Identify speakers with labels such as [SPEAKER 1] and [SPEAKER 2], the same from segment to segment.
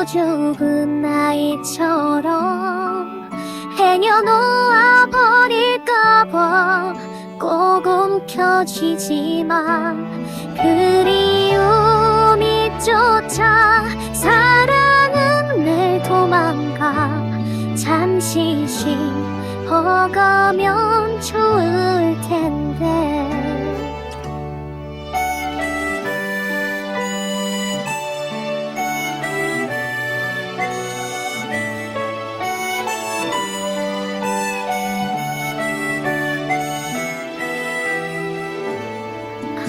[SPEAKER 1] 수줍은 아이처럼 행여놓아 버릴까봐 꼭 움켜쥐지만 그리움이 쫓아 사랑은 늘 도망가 잠시 쉬어가면 좋을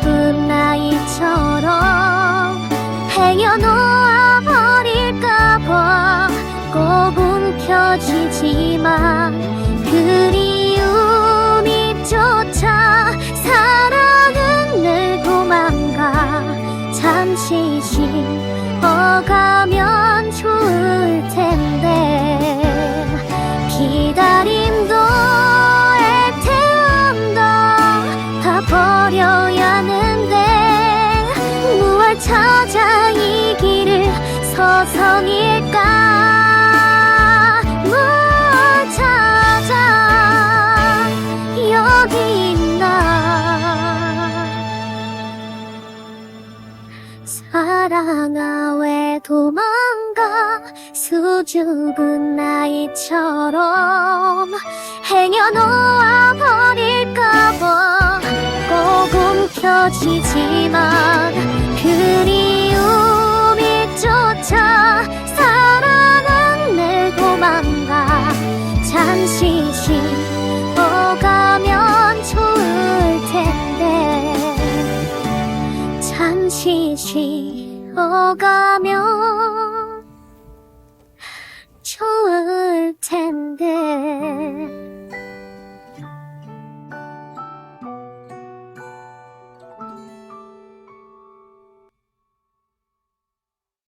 [SPEAKER 1] 수줍은 아이처럼 행여놓아 버릴까봐 꼭 움켜쥐지만 그리움이 쫓아 사랑 버려야 하는데 무얼 찾아 이 길을 서성일까? 무얼 찾아 여기 있나? 사랑아 왜 도망가? 수줍은 아이처럼 행여놓아 버릴까봐. 꼭 움켜쥐지만 그리움이 쫓아 사랑은 늘 도망가. 잠시 쉬어가면 좋을 텐데. 잠시 쉬어가면